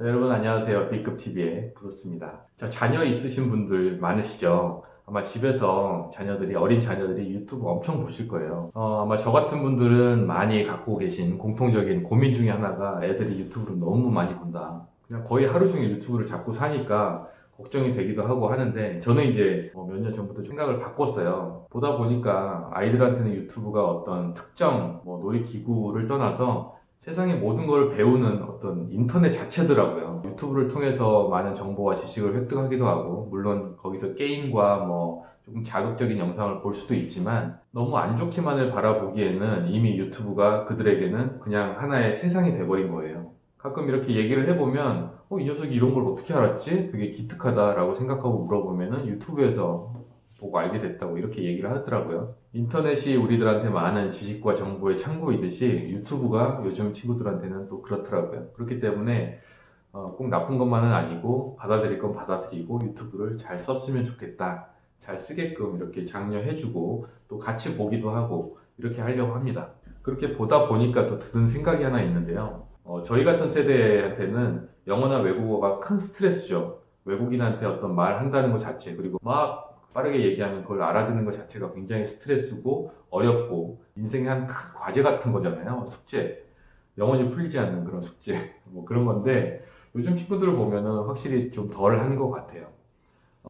네, 여러분 안녕하세요. B급TV의 브루스입니다. 자, 자녀 있으신 분들 많으시죠? 아마 집에서 자녀들이, 어린 자녀들이 유튜브 엄청 보실 거예요. 어, 아마 저 같은 분들은 많이 갖고 계신 공통적인 고민 중에 하나가 애들이 유튜브를 너무 많이 본다. 그냥 거의 하루 종일 유튜브를 잡고 사니까 걱정이 되기도 하고 하는데 저는 이제 뭐몇년 전부터 좀 생각을 바꿨어요. 보다 보니까 아이들한테는 유튜브가 어떤 특정 뭐 놀이기구를 떠나서 세상의 모든 걸 배우는 어떤 인터넷 자체더라고요. 유튜브를 통해서 많은 정보와 지식을 획득하기도 하고, 물론 거기서 게임과 뭐 조금 자극적인 영상을 볼 수도 있지만, 너무 안 좋게만을 바라보기에는 이미 유튜브가 그들에게는 그냥 하나의 세상이 돼버린 거예요. 가끔 이렇게 얘기를 해보면, 어, 이 녀석이 이런 걸 어떻게 알았지? 되게 기특하다라고 생각하고 물어보면은 유튜브에서 보고 알게 됐다고 이렇게 얘기를 하더라고요. 인터넷이 우리들한테 많은 지식과 정보의 창고이듯이 유튜브가 요즘 친구들한테는 또 그렇더라고요. 그렇기 때문에 어, 꼭 나쁜 것만은 아니고 받아들일 건 받아들이고 유튜브를 잘 썼으면 좋겠다. 잘 쓰게끔 이렇게 장려해주고 또 같이 보기도 하고 이렇게 하려고 합니다. 그렇게 보다 보니까 또 드는 생각이 하나 있는데요. 어, 저희 같은 세대한테는 영어나 외국어가 큰 스트레스죠. 외국인한테 어떤 말 한다는 것 자체 그리고 막 빠르게 얘기하면 그걸 알아듣는 것 자체가 굉장히 스트레스고 어렵고 인생의 한 큰 과제 같은 거잖아요. 숙제. 영원히 풀리지 않는 그런 숙제. 뭐 그런 건데 요즘 친구들을 보면은 확실히 좀 덜 한 것 같아요.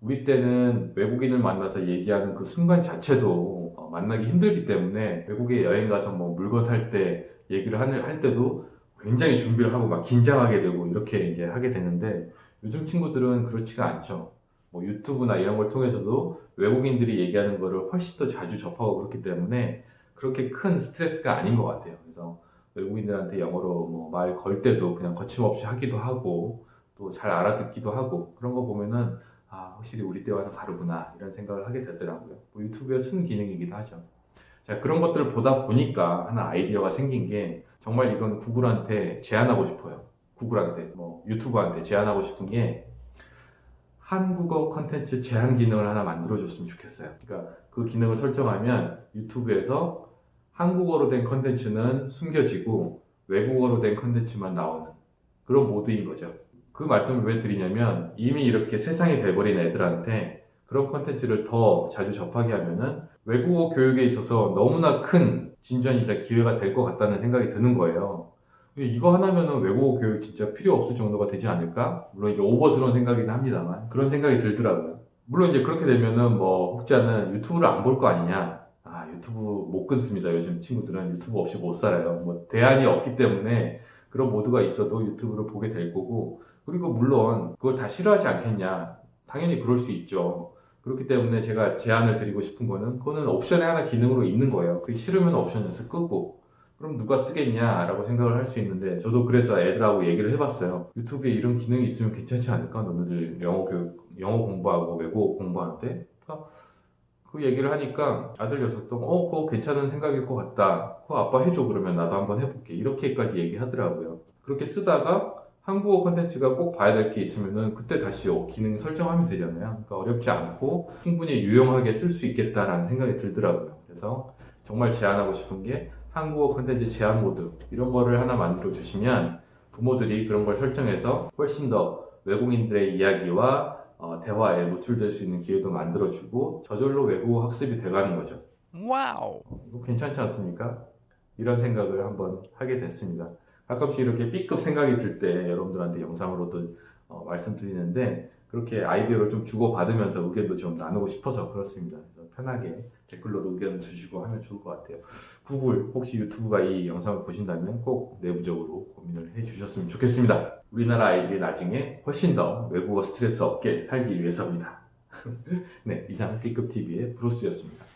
우리 때는 외국인을 만나서 얘기하는 그 순간 자체도 어, 만나기 힘들기 때문에 외국에 여행 가서 뭐 물건 살 때 얘기를 할, 할 때도 굉장히 준비를 하고 막 긴장하게 되고 이렇게 이제 하게 되는데 요즘 친구들은 그렇지가 않죠. 뭐 유튜브나 이런 걸 통해서도 외국인들이 얘기하는 거를 훨씬 더 자주 접하고 그렇기 때문에 그렇게 큰 스트레스가 아닌 것 같아요. 그래서 외국인들한테 영어로 뭐 말 걸 때도 그냥 거침없이 하기도 하고 또 잘 알아듣기도 하고 그런 거 보면은 아 확실히 우리 때와는 다르구나 이런 생각을 하게 되더라고요. 뭐 유튜브의 순 기능이기도 하죠. 자 그런 것들을 보다 보니까 하나 아이디어가 생긴 게 정말 이건 구글한테 제안하고 싶어요. 구글한테 뭐 유튜브한테 제안하고 싶은 게 한국어 컨텐츠 제한 기능을 하나 만들어줬으면 좋겠어요. 그러니까 그 기능을 설정하면 유튜브에서 한국어로 된 컨텐츠는 숨겨지고 외국어로 된 컨텐츠만 나오는 그런 모드인 거죠. 그 말씀을 왜 드리냐면 이미 이렇게 세상이 돼버린 애들한테 그런 컨텐츠를 더 자주 접하게 하면은 외국어 교육에 있어서 너무나 큰 진전이자 기회가 될 것 같다는 생각이 드는 거예요. 이거 하나면은 외국어 교육 진짜 필요 없을 정도가 되지 않을까? 물론 이제 오버스러운 생각이긴 합니다만 그런 생각이 들더라고요. 물론 이제 그렇게 되면은 뭐 혹자는 유튜브를 안 볼 거 아니냐? 아 유튜브 못 끊습니다. 요즘 친구들은 유튜브 없이 못 살아요. 뭐 대안이 없기 때문에 그런 모드가 있어도 유튜브를 보게 될 거고 그리고 물론 그걸 다 싫어하지 않겠냐? 당연히 그럴 수 있죠. 그렇기 때문에 제가 제안을 드리고 싶은 거는 그거는 옵션의 하나 기능으로 있는 거예요. 그게 싫으면 옵션에서 끄고 그럼 누가 쓰겠냐라고 생각을 할 수 있는데 저도 그래서 애들하고 얘기를 해봤어요. 유튜브에 이런 기능이 있으면 괜찮지 않을까? 너네들 영어 교육, 영어 공부하고 외국어 공부하는데 그러니까 그 얘기를 하니까 아들 녀석도 어 그거 괜찮은 생각일 것 같다. 그거 아빠 해줘 그러면 나도 한번 해볼게. 이렇게까지 얘기하더라고요. 그렇게 쓰다가 한국어 컨텐츠가 꼭 봐야 될 게 있으면은 그때 다시 어, 기능 설정하면 되잖아요. 그러니까 어렵지 않고 충분히 유용하게 쓸 수 있겠다라는 생각이 들더라고요. 그래서 정말 제안하고 싶은 게 한국어 컨텐츠 제한 모드 이런 거를 하나 만들어 주시면 부모들이 그런 걸 설정해서 훨씬 더 외국인들의 이야기와 어, 대화에 노출될 수 있는 기회도 만들어주고 저절로 외국어 학습이 돼가는 거죠. 와우. 이거 괜찮지 않습니까? 이런 생각을 한번 하게 됐습니다. 가끔씩 이렇게 B급 생각이 들 때 여러분들한테 영상으로도 어, 말씀드리는데 그렇게 아이디어를 좀 주고받으면서 의견도 좀 나누고 싶어서 그렇습니다. 편하게 댓글로도 의견을 주시고 하면 좋을 것 같아요. 구글 혹시 유튜브가 이 영상을 보신다면 꼭 내부적으로 고민을 해 주셨으면 좋겠습니다. 우리나라 아이들이 나중에 훨씬 더 외국어 스트레스 없게 살기 위해서입니다. 네, 이상 B급 TV의 브루스였습니다.